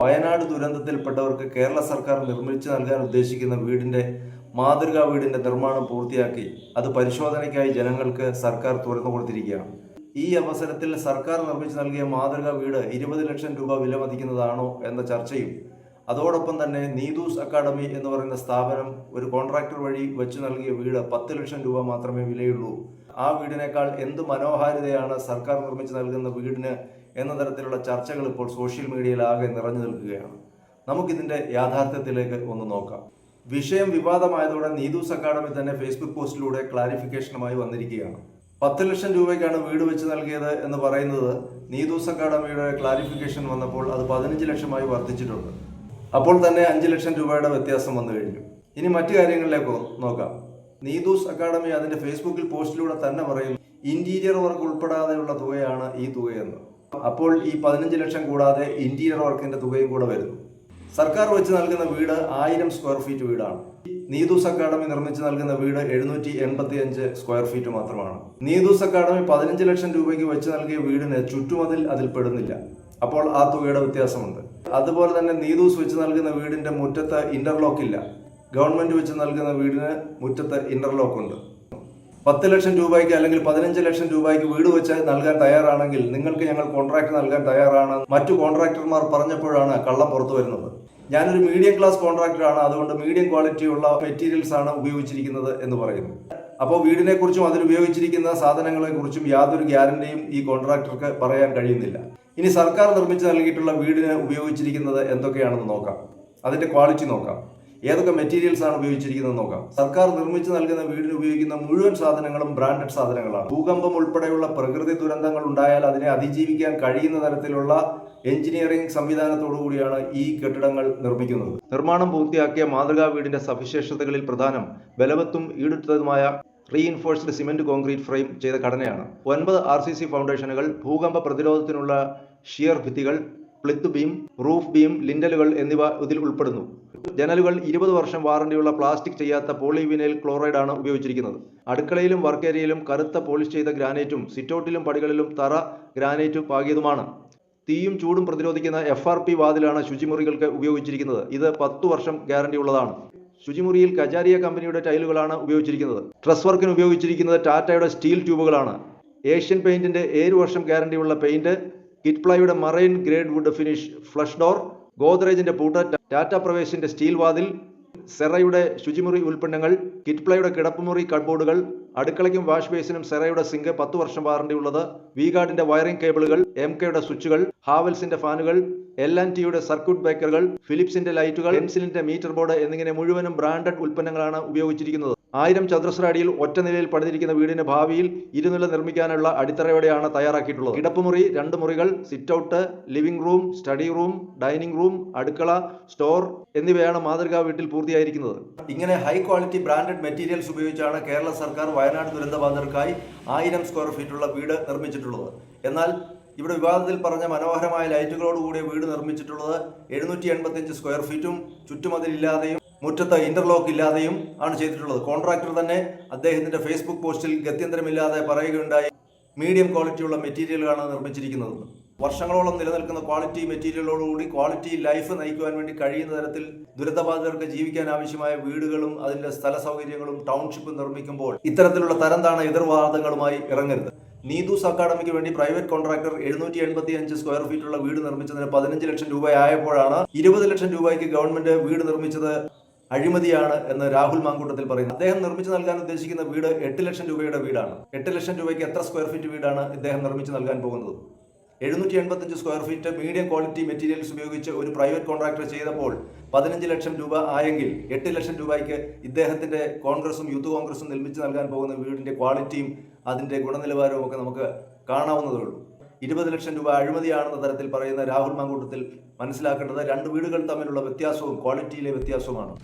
വയനാട് ദുരന്തത്തിൽപ്പെട്ടവർക്ക് കേരള സർക്കാർ നിർമ്മിച്ചു നൽകാൻ ഉദ്ദേശിക്കുന്ന വീടിന്റെ മാതൃകാ വീടിന്റെ നിർമ്മാണം പൂർത്തിയാക്കി. അത് പരിശോധനയ്ക്കായി ജനങ്ങൾക്ക് സർക്കാർ തുറന്നു കൊടുത്തിരിക്കുകയാണ്. ഈ അവസരത്തിൽ സർക്കാർ നിർമ്മിച്ചു നൽകിയ മാതൃകാ വീട് ഇരുപത് ലക്ഷം രൂപ വിലമതിക്കുന്നതാണോ എന്ന ചർച്ചയും അതോടൊപ്പം തന്നെ നീതൂസ് അക്കാദമി എന്ന് പറയുന്ന സ്ഥാപനം ഒരു കോൺട്രാക്ടർ വഴി വെച്ചു നൽകിയ വീട് പത്ത് ലക്ഷം രൂപ മാത്രമേ വിലയുള്ളൂ. ആ വീടിനേക്കാൾ എന്ത് മനോഹാരിതയാണ് സർക്കാർ നിർമ്മിച്ചു നൽകുന്ന വീടിന് എന്ന തരത്തിലുള്ള ചർച്ചകൾ ഇപ്പോൾ സോഷ്യൽ മീഡിയയിൽ ആകെ നിറഞ്ഞു നിൽക്കുകയാണ്. നമുക്കിതിന്റെ യാഥാർത്ഥ്യത്തിലേക്ക് ഒന്ന് നോക്കാം. വിഷയം വിവാദമായതോടെ നീതൂസ് അക്കാദമി തന്നെ ഫേസ്ബുക്ക് പോസ്റ്റിലൂടെ ക്ലാരിഫിക്കേഷനുമായി വന്നിരിക്കുകയാണ്. പത്ത് ലക്ഷം രൂപയ്ക്കാണ് വീട് വെച്ച് നൽകിയത് എന്ന് പറയുന്നത് നീതൂസ് അക്കാദമിയുടെ ക്ലാരിഫിക്കേഷൻ വന്നപ്പോൾ അത് പതിനഞ്ച് ലക്ഷമായി വർദ്ധിച്ചിട്ടുണ്ട്. അപ്പോൾ തന്നെ അഞ്ച് ലക്ഷം രൂപയുടെ വ്യത്യാസം വന്നു കഴിഞ്ഞു. ഇനി മറ്റു കാര്യങ്ങളിലേക്ക് നോക്കാം. നീതൂസ് അക്കാദമി അതിന്റെ ഫേസ്ബുക്കിൽ പോസ്റ്റിലൂടെ തന്നെ പറയുന്നു ഇന്റീരിയർ വർക്ക് ഉൾപ്പെടാതെയുള്ള തുകയാണ് ഈ തുകയെന്ന്. അപ്പോൾ ഈ പതിനഞ്ച് ലക്ഷം കൂടാതെ ഇന്റീരിയർ വർക്കിന്റെ തുകയും കൂടെ വരുന്നു. സർക്കാർ വെച്ച് നൽകുന്ന വീട് ആയിരം സ്ക്വയർ ഫീറ്റ് വീടാണ്. നീതൂസ് അക്കാദമി നിർമ്മിച്ച് നൽകുന്ന വീട് എഴുന്നൂറ്റി എൺപത്തി അഞ്ച് സ്ക്വയർ ഫീറ്റ് മാത്രമാണ്. നീതൂസ് അക്കാദമി പതിനഞ്ച് ലക്ഷം രൂപയ്ക്ക് വെച്ച് നൽകിയ വീടിന് ചുറ്റുമതിൽ അതിൽ പെടുന്നില്ല. അപ്പോൾ ആ തുകയുടെ വ്യത്യാസമുണ്ട്. അതുപോലെ തന്നെ നീതൂസ് വെച്ച് നൽകുന്ന വീടിന്റെ മുറ്റത്ത് ഇന്റർലോക്ക് ഇല്ല. ഗവൺമെന്റ് വെച്ച് നൽകുന്ന വീടിന് മുറ്റത്ത് ഇന്റർലോക്ക് ഉണ്ട്. പത്ത് ലക്ഷം രൂപയ്ക്ക് അല്ലെങ്കിൽ പതിനഞ്ച് ലക്ഷം രൂപയ്ക്ക് വീട് വെച്ച് നൽകാൻ തയ്യാറാണെങ്കിൽ നിങ്ങൾക്ക് ഞങ്ങൾ കോൺട്രാക്ട് നൽകാൻ തയ്യാറാണ്. മറ്റു കോൺട്രാക്ടർമാർ പറഞ്ഞപ്പോഴാണ് കള്ളം പുറത്തു വരുന്നത്. ഞാനൊരു മീഡിയം ക്ലാസ് കോൺട്രാക്ടറാണ് അതുകൊണ്ട് മീഡിയം ക്വാളിറ്റിയുള്ള മെറ്റീരിയൽസ് ആണ് ഉപയോഗിച്ചിരിക്കുന്നത് എന്ന് പറയുന്നു. അപ്പോൾ വീടിനെ കുറിച്ചും അതിൽ ഉപയോഗിച്ചിരിക്കുന്ന സാധനങ്ങളെ കുറിച്ചും യാതൊരു ഗ്യാരണ്ടിയും ഈ കോൺട്രാക്ടർക്ക് പറയാൻ കഴിയുന്നില്ല. ഇനി സർക്കാർ നിർമ്മിച്ച് നൽകിയിട്ടുള്ള വീടിന് ഉപയോഗിച്ചിരിക്കുന്നത് എന്തൊക്കെയാണെന്ന് നോക്കാം. അതിന്റെ ക്വാളിറ്റി നോക്കാം. ഏതൊക്കെ മെറ്റീരിയൽസ് ആണ് ഉപയോഗിച്ചിരിക്കുന്നത് നോക്കാം. സർക്കാർ നിർമ്മിച്ചു നൽകുന്ന വീടിന് ഉപയോഗിക്കുന്ന മുഴുവൻ സാധനങ്ങളും ബ്രാൻഡഡ് സാധനങ്ങളാണ്. ഭൂകമ്പം ഉൾപ്പെടെയുള്ള പ്രകൃതി ദുരന്തങ്ങൾ ഉണ്ടായാൽ അതിനെ അതിജീവിക്കാൻ കഴിയുന്ന തരത്തിലുള്ള എഞ്ചിനീയറിംഗ് സംവിധാനത്തോടു കൂടിയാണ് ഈ കെട്ടിടങ്ങൾ നിർമ്മിക്കുന്നത്. നിർമ്മാണം പൂർത്തിയാക്കിയ മാതൃകാ വീടിന്റെ സവിശേഷതകളിൽ പ്രധാനം ബലവത്തും ഈടുറ്റതുമായ റീഇൻഫോഴ്സ്ഡ് സിമെന്റ് കോൺക്രീറ്റ് ഫ്രെയിം ചെയ്ത ഘടനയാണ്. ഒൻപത് ആർ സി സി ഫൗണ്ടേഷനുകൾ ഭൂകമ്പ പ്രതിരോധത്തിനുള്ള ഷിയർ ഭിത്തികൾ പ്ലിത്ത് ബീം റൂഫ് ബീം ലിൻഡലുകൾ എന്നിവ ഇതിൽ ഉൾപ്പെടുന്നു. ജനലുകൾ ഇരുപത് വർഷം വാറണ്ടിയുള്ള പ്ലാസ്റ്റിക് ചെയ്യാത്ത പോളിവിനൈൽ ക്ലോറൈഡ് ആണ് ഉപയോഗിച്ചിരിക്കുന്നത്. അടുക്കളയിലും വർക്ക് ഏരിയയിലും കറുത്ത പോളിഷ് ചെയ്ത ഗ്രാനൈറ്റും സിറ്റൗട്ടിലും പടികളിലും തറ ഗ്രാനൈറ്റും പാകിയതുമാണ്. തീയും ചൂടും പ്രതിരോധിക്കുന്ന എഫ് ആർ പി വാതിലാണ് ശുചിമുറികൾക്ക് ഉപയോഗിച്ചിരിക്കുന്നത്. ഇത് പത്തു വർഷം ഗ്യാരണ്ടി ഉള്ളതാണ് ശുചിമുറിയിൽ കജാരിയ കമ്പനിയുടെ ടൈലുകളാണ് ഉപയോഗിച്ചിരിക്കുന്നത്. ട്രസ് വർക്കിന് ഉപയോഗിച്ചിരിക്കുന്നത് ടാറ്റയുടെ സ്റ്റീൽ ട്യൂബുകളാണ്. ഏഷ്യൻ പെയിന്റിന്റെ ഏഴ് വർഷം ഗ്യാരണ്ടിയുള്ള paint കിറ്റ്പ്ലൈയുടെ marine grade wood finish flush door ഗോദ്രേജിന്റെ പൂട്ട ടാറ്റ പ്രവേശിന്റെ സ്റ്റീൽ വാതിൽ സെറയുടെ ശുചിമുറി ഉൽപ്പന്നങ്ങൾ കിറ്റ്പ്ലയുടെ കിടപ്പുമുറി കഡ്ബോർഡുകൾ അടുക്കളയ്ക്കും വാഷ് ബേസിനും സെറയുടെ സിങ്ക് പത്ത് വർഷം വാറണ്ടി ഉള്ളത് വിഗാർഡിന്റെ വയറിംഗ് കേബിളുകൾ എം കെയുടെ സ്വിച്ചുകൾ ഹാവൽസിന്റെ ഫാനുകൾ എൽ ആൻഡ് ടിയുടെ സർക്യൂട്ട് ബ്രേക്കറുകൾ ഫിലിപ്സിന്റെ ലൈറ്റുകൾ എൻസിലിന്റെ മീറ്റർ ബോർഡ് എന്നിങ്ങനെ മുഴുവനും ബ്രാൻഡഡ് ഉൽപ്പന്നങ്ങളാണ് ഉപയോഗിച്ചിരിക്കുന്നത്. ആയിരം ചതുരശ്ര അടിയിൽ ഒറ്റ നിലയിൽ പണിതിരിക്കുന്ന വീടിന് ഭാവിയിൽ ഇരുനില നിർമ്മിക്കാനുള്ള അടിത്തറയോടെയാണ് തയ്യാറാക്കിയിട്ടുള്ളത്. കിടപ്പുമുറി രണ്ട് മുറികൾ sit out living room study room dining room അടുക്കള സ്റ്റോർ എന്നിവയാണ് മാതൃകാ വീട്ടിൽ പൂർത്തിയായിരിക്കുന്നത്. ഇങ്ങനെ ഹൈ ക്വാളിറ്റി ബ്രാൻഡഡ് മെറ്റീരിയൽസ് ഉപയോഗിച്ചാണ് കേരള സർക്കാർ വയനാട് ദുരന്തബാധിതർക്കായി ആയിരം സ്ക്വയർ ഫീറ്റുള്ള വീട് നിർമ്മിച്ചിട്ടുള്ളത്. എന്നാൽ ഇവിടെ വിവാദത്തിൽ പറഞ്ഞ മനോഹരമായ ലൈറ്റുകളോടുകൂടിയ വീട് നിർമ്മിച്ചിട്ടുള്ളത് എഴുന്നൂറ്റി എൺപത്തിയഞ്ച് സ്ക്വയർ ഫീറ്റും ചുറ്റുമതിലില്ലാതെയും മുറ്റത്ത് ഇന്റർലോക്ക് ഇല്ലാതെയും ആണ് ചെയ്തിട്ടുള്ളത്. കോൺട്രാക്ടർ തന്നെ അദ്ദേഹത്തിന്റെ ഫേസ്ബുക്ക് പോസ്റ്റിൽ ഗത്യന്തരമില്ലാതെ പറയുകയുണ്ടായി. മീഡിയം ക്വാളിറ്റിയുള്ള മെറ്റീരിയലാണ് നിർമ്മിച്ചിരിക്കുന്നത്. വർഷങ്ങളോളം നിലനിൽക്കുന്ന ക്വാളിറ്റി മെറ്റീരിയലോടുകൂടി ക്വാളിറ്റി ലൈഫ് നയിക്കുവാൻ വേണ്ടി കഴിയുന്ന തരത്തിൽ ദുരിതബാധിതർക്ക് ജീവിക്കാൻ ആവശ്യമായ വീടുകളും അതിന്റെ സ്ഥല സൗകര്യങ്ങളും ടൗൺഷിപ്പും നിർമ്മിക്കുമ്പോൾ ഇത്തരത്തിലുള്ള തരംതാണ എതിർവാദങ്ങളുമായി ഇറങ്ങരുത്. നീതൂസ് അക്കാഡമിക്ക് വേണ്ടി പ്രൈവറ്റ് കോൺട്രാക്ടർ എഴുന്നൂറ്റി എൺപത്തി അഞ്ച് സ്ക്വയർ ഫീറ്റുള്ള വീട് നിർമ്മിച്ചതിന് പതിനഞ്ച് ലക്ഷം രൂപയായപ്പോഴാണ് ഇരുപത് ലക്ഷം രൂപയ്ക്ക് ഗവൺമെന്റ് വീട് നിർമ്മിച്ചത് അഴിമതിയാണ് എന്ന് രാഹുൽ മാങ്കൂട്ടത്തിൽ പറയുന്നു. അദ്ദേഹം നിർമ്മിച്ചു നൽകാൻ ഉദ്ദേശിക്കുന്ന വീട് എട്ട് ലക്ഷം രൂപയുടെ വീടാണ്. എട്ട് ലക്ഷം രൂപയ്ക്ക് എത്ര സ്ക്വയർ ഫീറ്റ് വീടാണ് ഇദ്ദേഹം നിർമ്മിച്ചു നൽകാൻ പോകുന്നത്? എഴുന്നൂറ്റി എൺപത്തഞ്ച് square feet medium quality materials ഉപയോഗിച്ച് ഒരു പ്രൈവറ്റ് കോൺട്രാക്ടർ ചെയ്തപ്പോൾ പതിനഞ്ച് ലക്ഷം രൂപ ആയെങ്കിൽ എട്ട് ലക്ഷം രൂപയ്ക്ക് ഇദ്ദേഹത്തിന്റെ കോൺഗ്രസും യൂത്ത് കോൺഗ്രസും നിർമ്മിച്ചു നൽകാൻ പോകുന്ന വീടിന്റെ ക്വാളിറ്റിയും അതിന്റെ ഗുണനിലവാരവും ഒക്കെ നമുക്ക് കാണാവുന്നതേ ഉള്ളൂ. ഇരുപത് ലക്ഷം രൂപ അഴിമതിയാണെന്ന തരത്തിൽ പറയുന്ന രാഹുൽ മാങ്കൂട്ടത്തിൽ മനസ്സിലാക്കേണ്ടത് രണ്ട് വീടുകൾ തമ്മിലുള്ള വ്യത്യാസവും ക്വാളിറ്റിയിലെ വ്യത്യാസവുമാണ്.